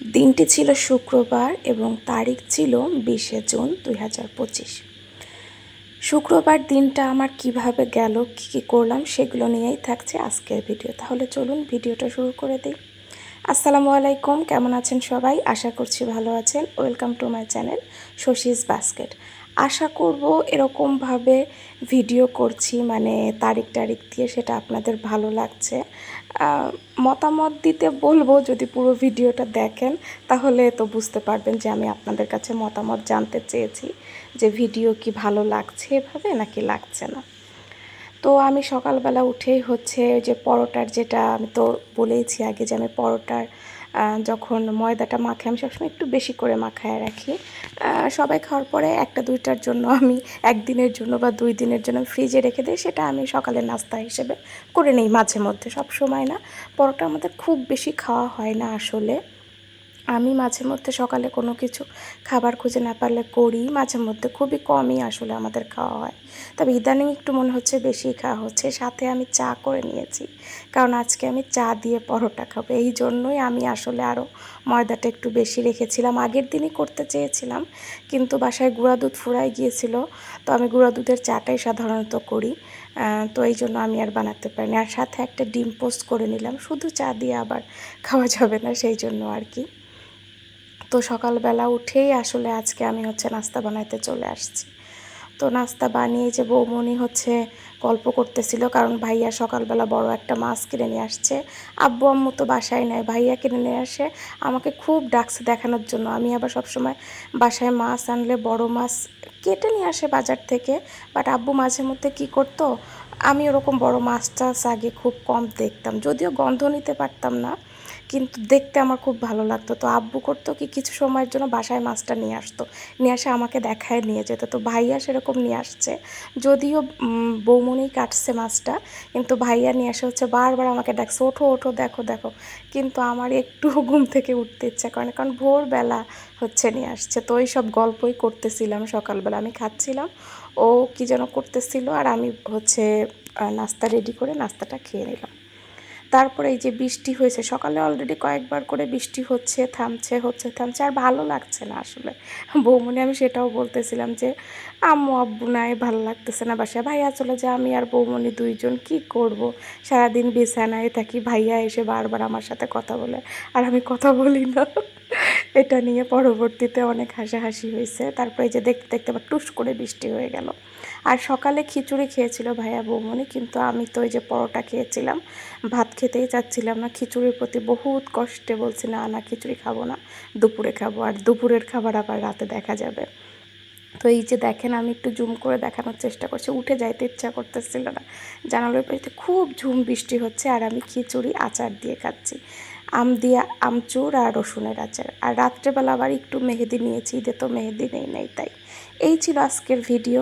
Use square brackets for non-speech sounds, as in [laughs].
দিনটি ছিল শুক্রবার এবং তারিখ ছিল বিশে জুন দুই হাজার পঁচিশ। শুক্রবার দিনটা আমার কীভাবে গেল, কী কী করলাম সেগুলো নিয়েই থাকছে আজকের ভিডিও। তাহলে চলুন ভিডিওটা শুরু করে দিই। আসসালামু আলাইকুম, কেমন আছেন সবাই? আশা করছি ভালো আছেন। Welcome to my channel Shashi's basket. আশা করব এরকমভাবে ভিডিও করছি মানে তারিখ টারিখ দিয়ে সেটা আপনাদের ভালো লাগছে। মতামত দিতে বলব যদি পুরো ভিডিওটা দেখেন, তাহলে তো বুঝতে পারবেন যে আমি আপনাদের কাছে মতামত জানতে চেয়েছি যে ভিডিও কি ভালো লাগছে এভাবে নাকি লাগছে না। তো আমি সকালবেলা উঠেই হচ্ছে যে পরোটার যেটা আমি তো বলেইছি আগে যে আমি পরোটার যখন ময়দাটা মাখে আমি সবসময় একটু বেশি করে মাখায় রাখি। সবাই খাওয়ার পরে একটা দুইটার জন্য আমি একদিনের জন্য বা দুই দিনের জন্য ফ্রিজে রেখে দিই, সেটা আমি সকালে নাস্তা হিসেবে করে নিই মাঝে মধ্যে সব সময় না। পরোটা আমাদের খুব বেশি খাওয়া হয় না আসলে। আমি মাঝে মধ্যে সকালে কোনো কিছু খাবার খুঁজে না পারলে করি, মাঝে মধ্যে খুবই কমই আসলে আমাদের খাওয়া হয়। তবে ইদানিং একটু মনে হচ্ছে বেশি খাওয়া হচ্ছে, সাথে আমি চা করে নিয়েছি, কারণ আজকে আমি চা দিয়ে পরোটা খাব। এই জন্যই আমি আসলে আরও ময়দাটা একটু বেশি রেখেছিলাম। আগের দিনই করতে চেয়েছিলাম, কিন্তু বাসায় গুঁড়া দুধ ফুরাই গিয়েছিল, তো আমি গুঁড়া দুধের চাটাই সাধারণত করি তো এই জন্য আমি আর বানাতে পারিনি। আর সাথে একটা ডিম পোস্ট করে নিলাম, শুধু চা দিয়ে আবার খাওয়া যাবে না, সেই জন্য আর কি। তো সকালবেলা উঠেই আসলে আজকে আমি হচ্ছে নাস্তা বানাইতে চলে আসছি। তো নাস্তা বানিয়ে যে বৌমনি হচ্ছে গল্প করতেছিল, কারণ ভাইয়া সকালবেলা বড় একটা মাছ কিনে নিয়ে আসছে। আব্বু আম্মু তো বাসায় নেয় ভাইয়া কিনে নিয়ে আসে। আমাকে খুব ডাকছে দেখানোর জন্য। আমি আবার সবসময় বাসায় মাছ আনলে বড় মাছ কেটে নিয়ে আসে বাজার থেকে। বাট আব্বু মাঝে মধ্যে কী করতো, আমি ওরকম বড় মাছ টাছ আগে খুব কম দেখতাম। যদিও গন্ধ নিতে পারতাম না কিন্তু দেখতে আমার খুব ভালো লাগতো। তো আব্বু করতো কি কিছু সময়ের জন্য বাসায় মাছটা নিয়ে আসতো। নিয়ে আসে আমাকে দেখায় নিয়ে যেত। তো ভাইয়া সেরকম নিয়ে আসছে। যদিও বৌমনেই কাটছে মাছটা, কিন্তু ভাইয়া নিয়ে আসে হচ্ছে বারবার আমাকে ডাকছে, ওঠো ওঠো, দেখো দেখো। কিন্তু আমার একটু [laughs] ঘুম থেকে উঠতে ইচ্ছা করে না, কারণ ভোরবেলা হচ্ছে নিয়ে আসছে। তো ওই সব গল্পই করতেছিলাম সকালবেলা। আমি খাচ্ছিলাম, ও কি যেন করতেছিল, আর আমি হচ্ছে নাস্তা রেডি করে নাস্তাটা খেয়ে নিলাম। তারপরে এই যে বৃষ্টি হয়েছে, সকালে অলরেডি কয়েকবার করে বৃষ্টি হচ্ছে, থামছে হচ্ছে, থামছে, আর ভালো লাগছে না আসলে। বৌমনি, আমি সেটাও বলতেছিলাম যে, আম্মু, আব্বু নাই, ভালো লাগতেছে না বাসায়। ভাইয়া, চলে যে আমি আর বৌমনি দুইজন, কি করব? সারাদিন বিছানায় থাকি, ভাইয়া এসে বারবার আমার সাথে কথা বলে, আর আমি কথা বলি না। এটা নিয়ে পরবর্তীতে অনেক হাসাহাসি হয়েছে। তারপরে যে দেখতে দেখতে আবার টুস করে বৃষ্টি হয়ে গেল। আর সকালে খিচুড়ি খেয়েছিল ভাইয়া বৌমনি, কিন্তু আমি তো ওই যে পরোটা খেয়েছিলাম, ভাত খেতেই চাচ্ছিলাম না। খিচুড়ির প্রতি বহুত কষ্টে বলছি, না না, খিচুড়ি খাব না, দুপুরে খাব। আর দুপুরের খাবার আবার রাতে দেখা যাবে। তো এই যে দেখেন, আমি একটু জুম করে দেখানোর চেষ্টা করছি। উঠে যাইতে ইচ্ছা করতেছিল না। জানালার পাশে খুব ঝুম বৃষ্টি হচ্ছে, আর আমি খিচুড়ি আচার দিয়ে খাচ্ছি। আম দিয়া আমচুর আর রসুনের আচার। আর রাত্রেবেলা আবার একটু মেহেদি নিয়েছি, ঈদে তো মেহেদি নেই নাই তাই। এই ছিল আজকের ভিডিও।